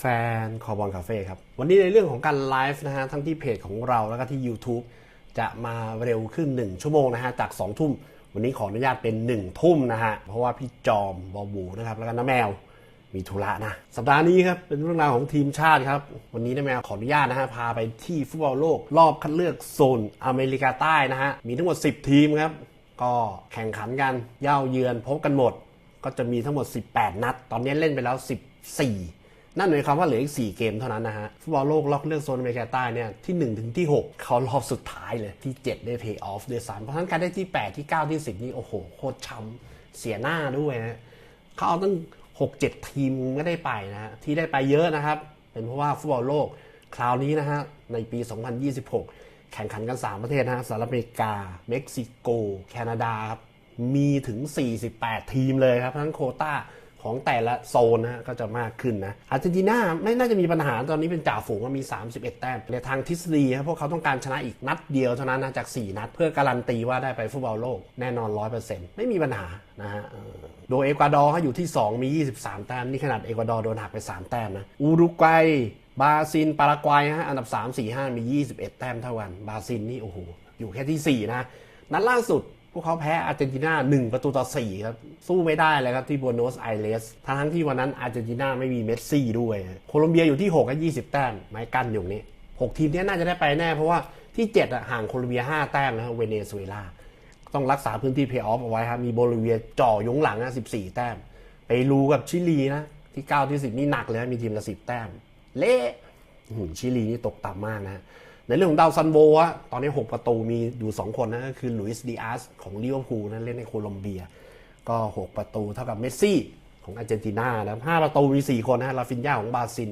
แฟนๆ คอบอลคาเฟ่ครับ วันนี้ในเรื่องของการไลฟ์นะฮะ ทั้งที่เพจของเราแล้วก็ที่ YouTube จะมาเร็วขึ้น 1 ชั่วโมงนะฮะ จาก 2 ทุ่ม วันนี้ขออนุญาตเป็น 1 ทุ่มนะฮะ เพราะว่าพี่จอมบอบูนะครับ แล้วก็น้าแมวมีธุระนะ สัปดาห์นี้ครับ เป็นเรื่องราวของทีมชาติครับ วันนี้น้าแมวขออนุญาตนะฮะ พาไปที่ฟุตบอลโลก รอบคัดเลือกโซนอเมริกาใต้นะฮะ มีทั้งหมด 10 ทีมครับ ก็แข่งขันกัน เย่าเยือนพบกันหมด ก็จะมีทั้งหมด 18 นัด ตอนนี้เล่นไปแล้ว 14 นั่นหมายความว่าเหลืออีก 4 เกมเท่านั้นนะฮะ ฟุตบอลโลกรอบเลือกโซนอเมริกาใต้เนี่ย ที่1ถึงที่ 6 เขารอบสุดท้ายเลยที่ 7 ได้เพย์ออฟด้วยซ้ำเพราะฉะนั้นการได้ที่ 8 ที่ 9 ที่ 10 นี่โอ้โหโคตรช้ำเสียหน้าด้วยนะเขาเอาตั้ง 6 7 ทีมไม่ได้ไปนะฮะที่ได้ไปเยอะนะครับ เป็นเพราะว่าฟุตบอลโลกคราวนี้นะฮะในปี 2026 แข่งขันกัน 3 ประเทศนะฮะสหรัฐอเมริกา เม็กซิโก แคนาดาครับมีถึง 48 ทีมเลยครับเพราะฉะนั้นโคต้า ของแต่ละโซนนะก็จะมากขึ้นนะอาร์เจนตินาไม่น่าจะมีปัญหาตอนนี้เป็นจ่าฝูงว่ามี 31 แต้มในทางทฤษฎีครับพวกเขาต้องการชนะอีกนัดเดียวเท่านั้นนะจาก 4 นัด เพื่อการันตีว่าได้ไปฟุตบอลโลกแน่นอน 100%ไม่มีปัญหานะฮะโดยเอกวาดอร์เขาอยู่ที่ 2 มี 23 แต้มนี่ขนาดเอกวาดอร์โดนหักไป 3 แต้มนะอุรุกวัยบราซิลปารากวัยฮะอันดับ 3 4 5 มี 21 แต้มเท่ากันบราซิลนี่โอ้โหอยู่แค่ที่ 4 นะนัดล่าสุด พวกเขาแพ้อาร์เจนตินา1ประตูต่อ4ครับ สู้ไม่ได้เลยครับที่บัวโนสไอเรสทั้งที่วันนั้นอาร์เจนตินาไม่มีเมสซี่ด้วย โคลอมเบียอยู่ที่6กับ20 แต้มไม้กั้นอยู่นี้6ทีมนี้น่าจะได้ไปแน่เพราะว่าที่7อะห่างโคลอมเบีย 5 แต้มนะครับเวเนซุเอลาต้องรักษาพื้นที่เพย์ออฟเอาไว้ครับมีโบลิเวียจ่อยงหลังนะ14 แต้ม ไปรูกับชิลีนะที่9ที่10นี่หนักเลยนะมีทีมละ10 แต้ม เละชิลีนี่ตกต่ำมากนะ ในเรื่องของดาวซันโบอะตอนนี้ 6 ประตูมีอยู่ 2 คนนะก็คือลุยส์ดีอาสของลิเวอร์พูลนะเล่นในโคลอมเบีย ก็ 6 ประตูเท่ากับเมสซี่ของอาร์เจนตินานะ5ประตูมี 4 คนนะลาฟินยาของบราซิล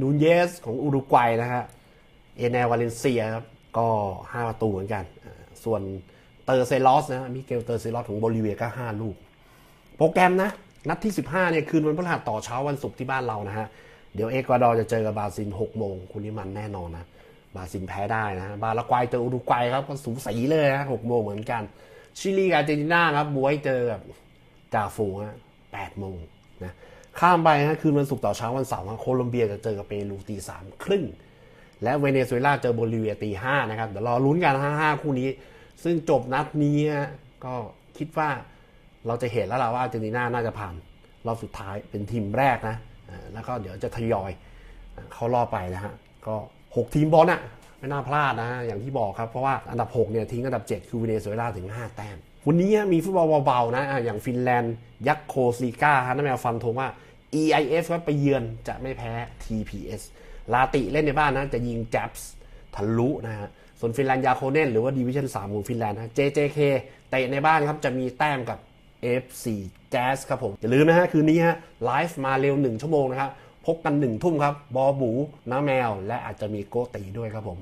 นูนเยสของอุรุกวัยนะฮะเอเนลวาเลนเซียครับก็ 5 ประตูเหมือนกัน ส่วนเตอร์เซลอสนะมิเกลเตอร์เซลอสของโบลิเวียก็ 5 ลูก โปรแกรมนะ นัดที่ 15เนี่ยคืนวันพฤหัสต่อเช้าวันศุกร์ที่บ้านเรานะฮะ เดี๋ยวเอกวาดอร์จะเจอกับบราซิล6โมงคุณนี่มันแน่นอนนะ บราซิลแพ้ได้นะฮะบาราควายเจออุรุกวัยครับก็สูสีเลยนะ6โมงเหมือนกัน ชิลีกับอาร์เจนตินาครับบวยเจอกับจ่าฝูงฮะ8โมงนะข้ามไปฮะคืนวันศุกร์ต่อเช้าวันเสาร์โคลอมเบียจะเจอกับเปรูตีสามครึ่ง และเวเนซุเอลาเจอโบลิเวียตีห้านะครับเดี๋ยวรอลุ้นกันห้าห้าคู่นี้ ซึ่งจบนัดนี้ก็คิดว่าเราจะเห็นแล้วล่ะว่าอาร์เจนตินาน่าจะผ่านรอบสุดท้ายเป็นทีมแรกนะแล้วก็เดี๋ยวจะทยอยเข้ารอบไปนะฮะก็ 6 ทีมบอลน่ะไม่น่าพลาดนะฮะอย่างที่บอกครับ เพราะว่าอันดับ 6 เนี่ยทิ้งอันดับ 7 คือเวเนซุเอลาถึง 5 แต้ม วันนี้มีฟุตบอลเบาๆนะอย่างฟินแลนด์ ยักษ์โคสลีกาฮะนั่นแมวฟันธงว่า EIF ครับไปเยือนจะไม่แพ้ TPS ลาติเล่นในบ้านนะจะยิงแจ็บส์ทะลุนะฮะส่วนฟินแลนด์ยาโคเนนหรือว่าดิวิชั่น3ของฟินแลนด์นะ JJK เตะในบ้านครับจะมีแต้มกับ F4 Jazz ครับผม อย่าลืมนะฮะ คืนนี้ฮะไลฟ์มาเร็ว 1 ชั่วโมงนะครับ พบกันหนึ่งทุ่มครับ บอบูน้าแมว และอาจจะมีโกตีด้วยครับผม